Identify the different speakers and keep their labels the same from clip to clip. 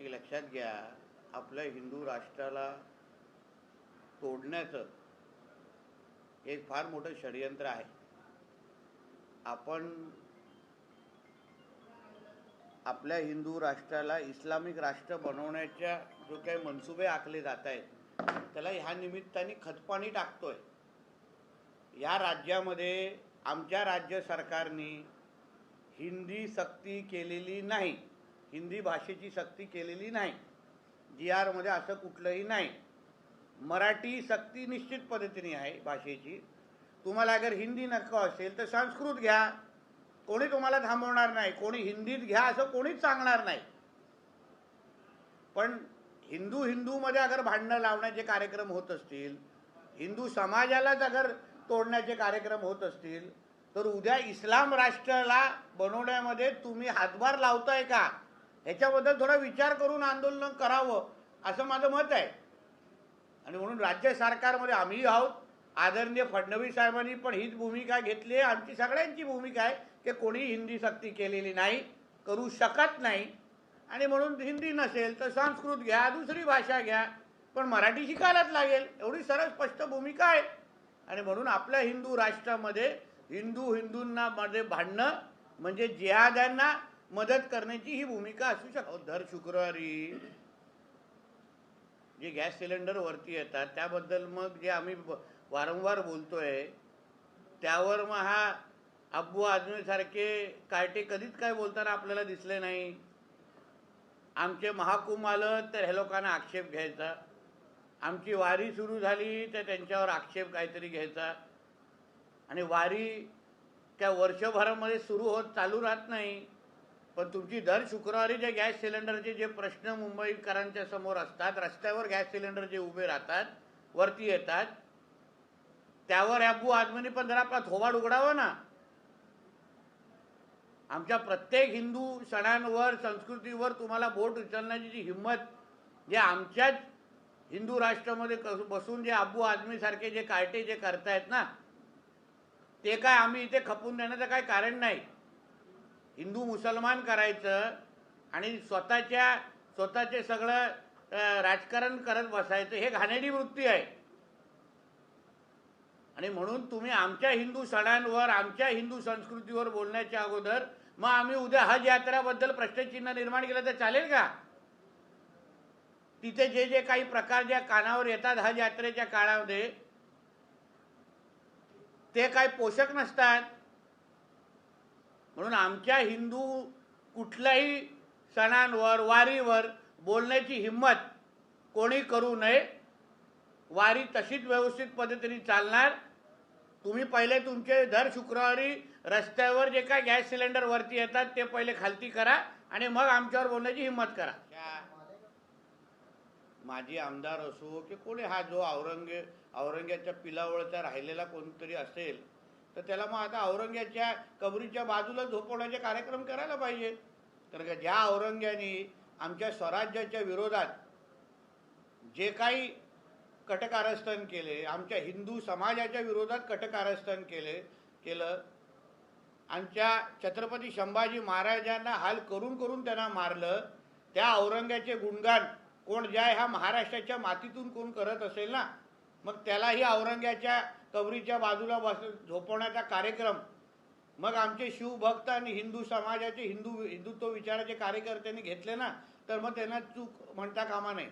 Speaker 1: एक लक्षात घ्या आपल्या हिंदू राष्ट्राला तोडण्याचं एक फार मोठं षडयंत्र आहे. आपण आपल्या हिंदू राष्ट्राला इस्लामिक राष्ट्र बनवण्याच्या जो काही मनसुबे आखले जात आहेत त्याला ह्या निमित्ताने खतपाणी टाकतोय. या राज्यामध्ये आमच्या राज्य सरकारने हिंदी सक्ती केलेली नाही. हिंदी भाषेची सक्ती केलेली नाही. जी आरमध्ये असं कुठलंही नाही. मराठी सक्ती निश्चित पद्धतीने आहे भाषेची. तुम्हाला अगर हिंदी नको असेल तर संस्कृत घ्या. कोणी तुम्हाला थांबवणार नाही. कोणी हिंदीत घ्या असं कोणीच सांगणार नाही. पण हिंदू हिंदूमध्ये अगर भांडणं लावण्याचे कार्यक्रम होत असतील हिंदू समाजालाच अगर तोडण्याचे कार्यक्रम होत असतील तर उद्या इस्लाम राष्ट्राला बनवण्यामध्ये तुम्ही हातभार लावताय का? ह्याच्याबद्दल थोडा विचार करून आंदोलन करावं असं माझं मत आहे. आणि म्हणून राज्य सरकारमध्ये आम्ही आहोत. आदरणीय फडणवीस साहेबांनी पण हीच भूमिका घेतली आहे. आमची सगळ्यांची भूमिका आहे की कोणी हिंदी सक्ती केलेली नाही करू शकत नाही. आणि म्हणून हिंदी नसेल तर संस्कृत घ्या दुसरी भाषा घ्या पण मराठी शिकायलाच लागेल. एवढी सरळ स्पष्ट भूमिका आहे. आणि म्हणून आपल्या हिंदू राष्ट्रामध्ये हिंदू हिंदूंना मध्ये भांडणं म्हणजे जिहाद्यांना मदत करण्याची ही भूमिका असू शकतो. दर शुक्रवारी जे गॅस सिलेंडर वरती येतात त्याबद्दल मग जे आम्ही वारंवार बोलतोय त्यावर मग हा अब्बू आजमी सारखे कार्टे कधीच काय बोलताना आपल्याला दिसले नाही. आमचे महाकुंभ आलं तर ह्या लोकांना आक्षेप घ्यायचा. आमची वारी सुरू झाली तर त्यांच्यावर आक्षेप काहीतरी घ्यायचा. आणि वारी त्या वर्षभरामध्ये सुरू होत चालू राहत नाही. पण तुमची दर शुक्रवारी जे गॅस सिलेंडरचे जे प्रश्न मुंबईकरांच्या समोर असतात रस्त्यावर गॅस सिलेंडर जे उभे राहतात वरती येतात त्यावर अबू आजमीने पण जरा आपला थोबाड उघडावा ना. आमच्या प्रत्येक हिंदू सणांवर संस्कृतीवर तुम्हाला बोट उचलण्याची जी हिंमत जे आमच्याच हिंदू राष्ट्रामध्ये बसून जे अबू आदमीसारखे जे कार्टे जे करतायत ना ते काय आम्ही इथे खपून देण्याचं काय कारण नाही. हिंदू मुसलमान करायचं आणि स्वतःच्या स्वतःचे सगळं राजकारण करत बसायचं हे घाणेरी वृत्ती आहे. आणि म्हणून तुम्ही आमच्या हिंदू सणांवर आमच्या हिंदू संस्कृतीवर बोलण्याच्या अगोदर मग आम्ही उद्या हज यात्रेबद्दल प्रश्नचिन्ह निर्माण केलं तर चालेल का? तिथे जे जे काही प्रकार ज्या कानावर येतात हज यात्रेच्या काळामध्ये ते काय पोषक नसतात. म्हणून आमच्या हिंदू कुठल्याही सणांवर वारीवर बोलण्याची हिंमत कोणी करू नये. वारी तशीच व्यवस्थित पद्धतीने चालणार. तुम्ही पहिले तुमचे दर शुक्रवारी रस्त्यावर जे काय गॅस सिलेंडर वरती येतात ते पहिले खालती करा आणि मग आमच्यावर बोलण्याची हिंमत करा. माजी आमदार असो की कोणी हा जो औरंगे औरंग्याच्या पिलावळचा राहिलेला कोणतरी असेल तर त्याला मग आता औरंग्याच्या कबरीच्या बाजूला झोपवण्याचे कार्यक्रम करायला पाहिजे. कारण का ज्या औरंग्याने आमच्या स्वराज्याच्या विरोधात जे काही कटकारस्थान केले आमच्या हिंदू समाजाच्या विरोधात कटकारस्थान केले केलं आमच्या छत्रपती संभाजी महाराजांना हाल करून करून त्यांना मारलं त्या औरंग्याचे गुणगान कोण ज्या ह्या महाराष्ट्राच्या मातीतून कोण करत असेल ना मग त्यालाही औरंग्याच्या कबरीच्या बाजूला बस झोपवण्याचा कार्यक्रम. मग आमचे शिवभक्त आणि हिंदू समाजाचे हिंदू हिंदुत्व विचाराचे कार्यकर्त्यांनी घेतले ना तर मग त्यांना चूक म्हणता कामा नये.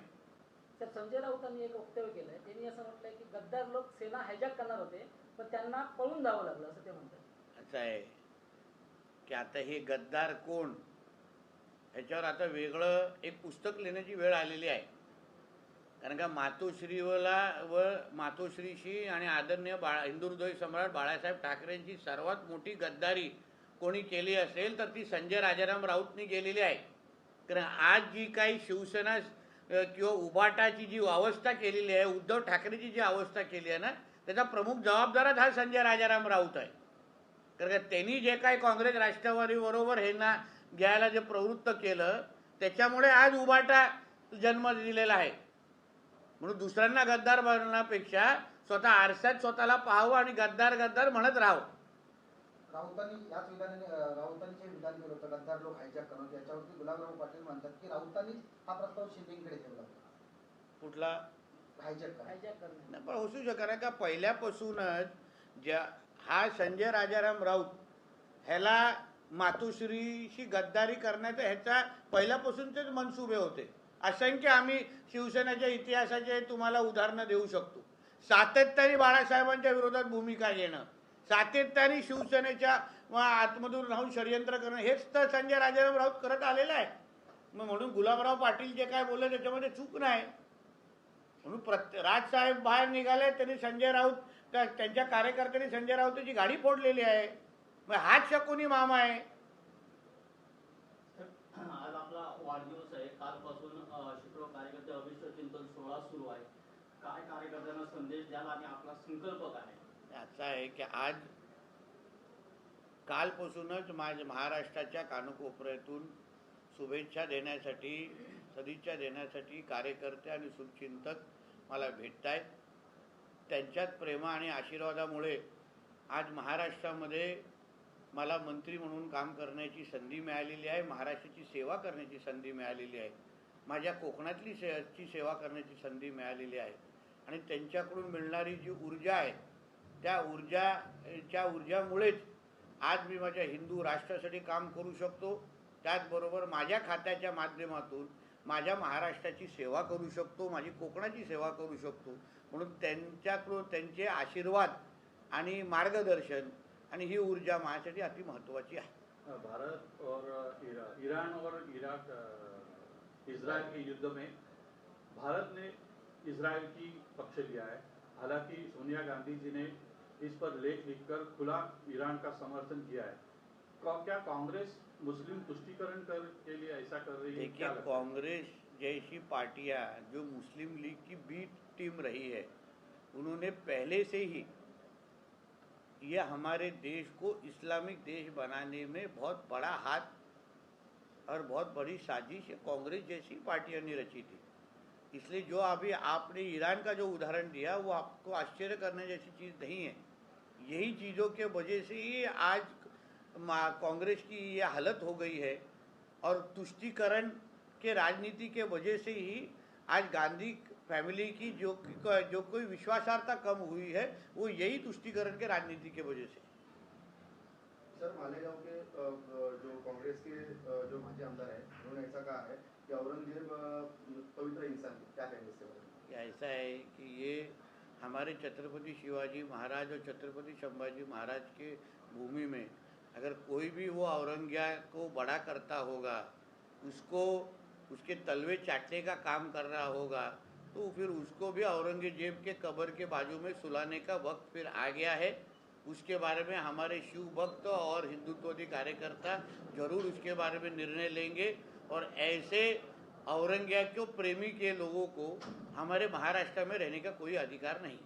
Speaker 2: तर संजय राऊतांनी एक वक्तव्य केलंय. त्यांनी असं म्हटलंय की गद्दार लोक सेना हायजॅक करणार होते पण त्यांना पळून जावं लागलं असं ते म्हणतात.
Speaker 1: असं आहे. की आता हे गद्दार कोण? ह्याच्यावर आता वेगळं एक पुस्तक लिहिण्याची वेळ आलेली आहे. कारण का मातोश्रीला व मातोश्रीशी आणि आदरणीय बाळा हिंदू सम्राट बाळासाहेब ठाकरेंची सर्वात मोठी गद्दारी कोणी केली असेल तर ती संजय राजाराम राऊतनी केलेली आहे. कारण आज जी काही शिवसेना किंवा उबाटाची जी अवस्था केलेली आहे उद्धव ठाकरेची जी अवस्था केली आहे ना त्याचा प्रमुख जबाबदारच हा संजय राजाराम राऊत आहे. कारण का त्यांनी जे काही काँग्रेस राष्ट्रवादीबरोबर ह्यांना घ्यायला जे प्रवृत्त केलं त्याच्यामुळे आज उबाटा जन्म दिलेला आहे. म्हणून दुसऱ्यांना गद्दार बनण्यापेक्षा स्वतः आरशात स्वतःला पाहावं आणि गद्दार गद्दार म्हणत राहावं
Speaker 3: राऊतांनी याच विधानाने अं, राऊतांनी जे विधान केलं होतं गद्दार लोक हायजॅक करणं त्याच्यावरती गुलाबराव पाटील म्हणतात की राऊतांनीच हा प्रस्ताव शिंदेकडे ठेवला होता.
Speaker 1: कुठला?
Speaker 3: हायजॅक
Speaker 2: हायजॅक करणे.
Speaker 1: नाही पण असू शकणार का पहिल्यापासूनच ज्या हा संजय राजाराम राऊत ह्याला मातोश्रीशी गद्दारी करण्याचा ह्याचा पहिल्यापासूनचेच मनसुबे होते. असंख्य आम्ही शिवसेनेच्या इतिहासाचे तुम्हाला उदाहरणं देऊ शकतो. सातत्याने बाळासाहेबांच्या विरोधात भूमिका घेणं सातत्याने शिवसेनेच्या व आतमधून राहून षडयंत्र करणं हेच तर संजय राजाराम राऊत करत आलेलं आहे. मग म्हणून गुलाबराव पाटील जे काय बोलले त्याच्यामध्ये चूक नाही. म्हणून प्रत्ये राजसाहेब बाहेर निघाले त्यांनी संजय राऊत त्या- त्यांच्या कार्यकर्त्यांनी संजय राऊतची गाडी फोडलेली आहे. मग हाच शकुनी मामा आहे.
Speaker 4: आपला वाढदिवस आहे. कालपासून शेकडो कार्यकर्ते अभिष्ट चिंतन सोहळा सुरू आहे. काय कार्यकर्त्यांना संदेश द्याल आणि आपला संकल्प काय आहे?
Speaker 1: असं आहे की आज कालपासूनच माझ्या महाराष्ट्राच्या कानकोपऱ्यातून शुभेच्छा देण्यासाठी सदिच्छा देण्यासाठी कार्यकर्ते आणि शुभचिंतक मला भेटत आहेत त्यांच्यात प्रेमा आणि आशीर्वादामुळे आज महाराष्ट्रामध्ये मला मंत्री म्हणून काम करण्याची संधी मिळालेली आहे महाराष्ट्राची सेवा करण्याची संधी मिळालेली आहे माझ्या कोकणातली से ची सेवा करण्याची संधी मिळालेली आहे. आणि त्यांच्याकडून मिळणारी जी ऊर्जा आहे त्या ऊर्जाच्या ऊर्जामुळेच आज मी माझ्या हिंदू राष्ट्रासाठी काम करू शकतो. त्याचबरोबर माझ्या खात्याच्या माध्यमातून माझ्या महाराष्ट्राची सेवा करू शकतो माझी कोकणाची सेवा करू शकतो. म्हणून त्यांच्याकडून त्यांचे आशीर्वाद आणि मार्गदर्शन आणि ही ऊर्जा माझ्यासाठी अति महत्त्वाची आहे.
Speaker 5: भारत और ईरा- ईरान और इराक इसराइल के युद्ध में भारत ने इसराइल की पक्ष लिया है। हालाँकि सोनिया गांधी जी ने इस पर लेख लिखकर खुला ईरान का समर्थन किया है। क्या कांग्रेस मुस्लिम तुष्टिकरण कर के लिए ऐसा कर रही है?
Speaker 1: देखिए
Speaker 5: क्या
Speaker 1: कांग्रेस जैसी पार्टियाँ जो मुस्लिम लीग की बी टीम रही है उन्होंने पहले से ही ये हमारे देश को इस्लामिक देश बनाने में बहुत बड़ा हाथ और बहुत बड़ी साजिश कांग्रेस जैसी पार्टियों ने रची थी। इसलिए जो अभी आपने ईरान का जो उदाहरण दिया, वो आपको आश्चर्य करने जैसी चीज़ नहीं है। यही चीज़ों के वजह से ही आज कांग्रेस की ये हालत हो गई है और तुष्टीकरण के राजनीति के वजह से ही आज गांधी फैमिली की जो जो कोई विश्वासार्हता कम हुई है वो यही तुष्टीकरण के राजनीति के वजह से।
Speaker 6: सर मालेगांव के जो कांग्रेस के जो माजी आमदार हैं उन्होंने ऐसा कहा है कि औरंगज़ेब पवित्र इंसान क्या कहेंगे इसके बारे में?
Speaker 1: ऐसा है कि ये हमारे छत्रपति शिवाजी महाराज और छत्रपति संभाजी महाराज के भूमि में अगर कोई भी वो औरंगज़ेब को बड़ा करता होगा उसको उसके तलवे चाटने का काम कर रहा होगा तो फिर उसको भी औरंगज़ेब के कबर के बाजू में सुलाने का वक्त फिर आ गया है। उसके बारे में हमारे शिव भक्त और हिंदुत्ववादी कार्यकर्ता ज़रूर उसके बारे में निर्णय लेंगे और ऐसे औरंगज़ेब के प्रेमी के लोगों को हमारे महाराष्ट्र में रहने का कोई अधिकार नहीं।